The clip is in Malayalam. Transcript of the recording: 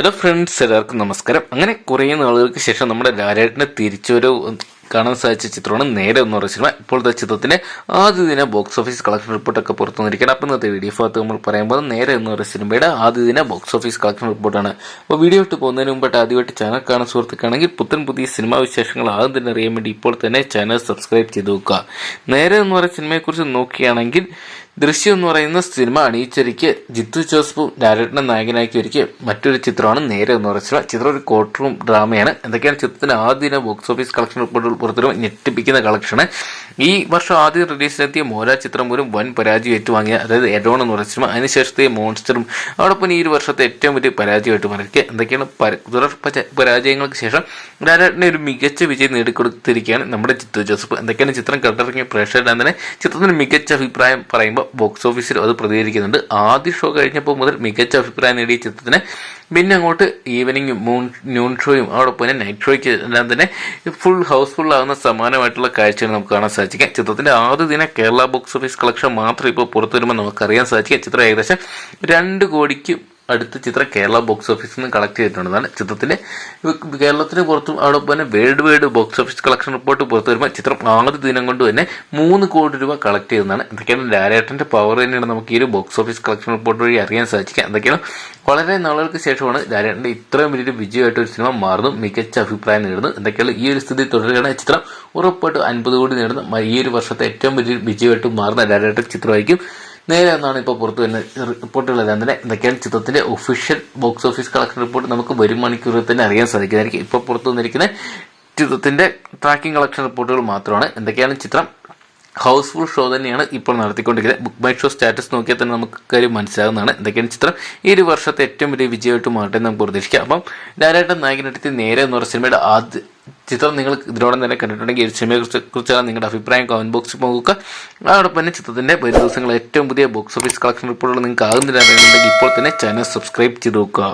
ഹലോ ഫ്രണ്ട്സ് എല്ലാവർക്കും നമസ്കാരം. അങ്ങനെ കുറേ നാളുകൾക്ക് ശേഷം നമ്മുടെ ലാലേട്ടന്റെ തിരിച്ചൊരു കാണാൻ സാധിച്ച ചിത്രമാണ് നേരെ എന്ന് പറയുന്ന സിനിമ. ഇപ്പോഴത്തെ ചിത്രത്തിന്റെ ആദ്യ ദിന ബോക്സ് ഓഫീസ് കളക്ഷൻ റിപ്പോർട്ടൊക്കെ പുറത്തു വന്നിരിക്കുകയാണ്. അപ്പം ഇന്നത്തെ വീഡിയോ ഭാഗത്ത് നമ്മൾ പറയുമ്പോൾ നേരെ എന്ന് പറയുന്ന സിനിമയുടെ ആദ്യ ദിന ബോക്സ് ഓഫീസ് കളക്ഷൻ റിപ്പോർട്ടാണ് അപ്പോൾ വീഡിയോ ഇട്ട് പോകുന്നതിന് മുമ്പായിട്ട് ആദ്യമായിട്ട് ചാനൽ കാണാൻ സുഹൃത്തുക്കാണെങ്കിൽ പുത്തൻ പുതിയ സിനിമാ വിശേഷങ്ങൾ ആദ്യം തന്നെ അറിയാൻ വേണ്ടി ഇപ്പോൾ തന്നെ ചാനൽ സബ്സ്ക്രൈബ് ചെയ്ത് നോക്കുക നേരെ എന്ന് പറയുന്ന സിനിമയെക്കുറിച്ച് നോക്കുകയാണെങ്കിൽ ദൃശ്യം എന്ന് പറയുന്ന സിനിമ അണിയിച്ചൊരുക്കി ജിത്തു ജോസഫും ഡയറക്ടറിനെ നായകനാക്കി ഒരുക്കിയ മറ്റൊരു ചിത്രമാണ് നേരെ എന്ന് പറയുന്ന ചിത്രം ഒരു കോർട്ട് റൂം ഡ്രാമയാണ് എന്തൊക്കെയാണ് ചിത്രത്തിന്റെ ആദ്യ ബോക്സ് ഓഫീസ് കളക്ഷൻ റിപ്പോർട്ടുകൾ പുറത്തുവരും ഞെട്ടിപ്പിക്കുന്ന കളക്ഷന്. ഈ വർഷം ആദ്യം റിലീസിലെത്തിയ മോല ചിത്രം പോലും വൻ പരാജയം ഏറ്റുവാങ്ങിയ അതായത് എഡോൺ എന്ന് പറഞ്ഞ സിനിമ അതിനുശേഷത്തെ മോൺസ്റ്ററും അതോടൊപ്പം ഈ ഒരു വർഷത്തെ ഏറ്റവും വലിയ പരാജയമായിട്ട് പറയുക എന്തൊക്കെയാണ് തുടർ പരാജയങ്ങൾക്ക് ശേഷം ലാലേട്ടനെ ഒരു മികച്ച വിജയം നേടിക്കൊടുത്തിരിക്കുകയാണ് നമ്മുടെ ചിത്തു ജോസഫ്. എന്തൊക്കെയാണ് ചിത്രം കണ്ടിറങ്ങിയ പ്രേക്ഷകരുടെ തന്നെ ചിത്രത്തിന് മികച്ച അഭിപ്രായം പറയുമ്പോൾ ബോക്സ് ഓഫീസിൽ അത് പ്രതികരിക്കുന്നുണ്ട്. ആദ്യ ഷോ കഴിഞ്ഞപ്പോൾ മുതൽ മികച്ച അഭിപ്രായം നേടിയ ചിത്രത്തിന് പിന്നെ അങ്ങോട്ട് ഈവനിങ് മൂൺ ന്യൂൺ ഷോയും അതോടൊപ്പം തന്നെ നൈറ്റ് ഷോയ്ക്ക് എല്ലാം തന്നെ ഫുൾ ഹൗസ്ഫുൾ ആകുന്ന സമാനമായിട്ടുള്ള കാഴ്ചകൾ നമുക്ക് കാണാൻ സാധിക്കുക ചിത്രത്തിന്റെ ആദ്യ ദിന കേരള ബോക്സ് ഓഫീസ് കളക്ഷൻ മാത്രം ഇപ്പോൾ പുറത്തു വരുമ്പോൾ നമുക്കറിയാൻ സാധിക്കാം. ചിത്രം ഏകദേശം രണ്ട് കോടിക്ക് അടുത്ത ചിത്രം കേരള ബോക്സ് ഓഫീസിൽ നിന്ന് കളക്ട് ചെയ്തിട്ടുണ്ടെന്നാണ് ചിത്രത്തിന്റെ കേരളത്തിന് പുറത്തും അവിടെ തന്നെ worldwide box office collection report പുറത്തു വരുമ്പോൾ ചിത്രം ആദ്യ ദിനം കൊണ്ട് തന്നെ മൂന്ന് കോടി രൂപ കളക്ട് ചെയ്തതാണ് എന്തൊക്കെയാണ് ലാലേട്ടന്റെ പവർ തന്നെയാണ് നമുക്ക് ഈ ഒരു ബോക്സ് ഓഫീസ് കളക്ഷൻ റിപ്പോർട്ട് വഴി അറിയാൻ സാധിക്കുക. എന്തൊക്കെയാണ് വളരെ നാളുകൾക്ക് ശേഷമാണ് ലാലേട്ടന്റെ ഇത്രയും വലിയൊരു വിജയമായിട്ട് ഒരു സിനിമ മാറുന്നു മികച്ച അഭിപ്രായം നേടുന്നു എന്തൊക്കെയാണ് ഈ ഒരു സ്ഥിതി തുടരുകയാണ് ചിത്രം. ഉറപ്പായിട്ടും അൻപത് കോടി നേടുന്ന ഈ ഒരു വർഷത്തെ ഏറ്റവും വലിയൊരു വിജയമായിട്ട് മാറുന്ന ലാലേട്ടൻ ചിത്രമായിരിക്കും. നേരെ എന്നാണ് ഇപ്പോൾ പുറത്തു വരുന്ന റിപ്പോർട്ടുള്ളത് അങ്ങനെ എന്തൊക്കെയാണ് ചിത്രത്തിന്റെ official box office collection report നമുക്ക് വരും മണിക്കൂറിൽ തന്നെ അറിയാൻ സാധിക്കുന്നതായിരിക്കും. ഇപ്പോൾ പുറത്തു വന്നിരിക്കുന്ന ചിത്രത്തിന്റെ ട്രാക്കിംഗ് കളക്ഷൻ റിപ്പോർട്ടുകൾ മാത്രമാണ്. എന്തൊക്കെയാണ് ചിത്രം? ഹൗസ്ഫുൾ ഷോ തന്നെയാണ് ഇപ്പോൾ നടത്തിക്കൊണ്ടിരിക്കുന്നത്. ബുക്ക് മൈ ഷോ സ്റ്റാറ്റസ് നോക്കിയാൽ തന്നെ നമുക്ക് കാര്യം മനസ്സിലാകുന്നതാണ് എന്തൊക്കെയാണ് ചിത്രം? ഈ ഒരു വർഷത്തെ ഏറ്റവും വലിയ വിജയമായിട്ട് മാറട്ടെ നമുക്ക് പ്രതീക്ഷിക്കാം. അപ്പം ഡയറക്ടർ നായകനെടുത്ത് നേരെ എന്ന് പറഞ്ഞ സിനിമയുടെ ആദ്യ ചിത്രം നിങ്ങൾ ഇതിനോടൊപ്പം തന്നെ കണ്ടിട്ടുണ്ടെങ്കിൽ ഒരു സിനിമയെ കുറിച്ച് കുറിച്ചാണ് നിങ്ങളുടെ അഭിപ്രായം. കമന്റ് ബോക്സിൽ നോക്കുക. അതോടൊപ്പം തന്നെ ചിത്രത്തിന്റെ വരും ദിവസങ്ങൾ ഏറ്റവും പുതിയ ബോക്സ് ഓഫീസ് കളക്ഷൻ റിപ്പോർട്ടുകൾ നിങ്ങൾക്ക് ആകുന്നില്ല ഇപ്പോൾ തന്നെ ചാനൽ സബ്സ്ക്രൈബ് ചെയ്ത് നോക്കുക.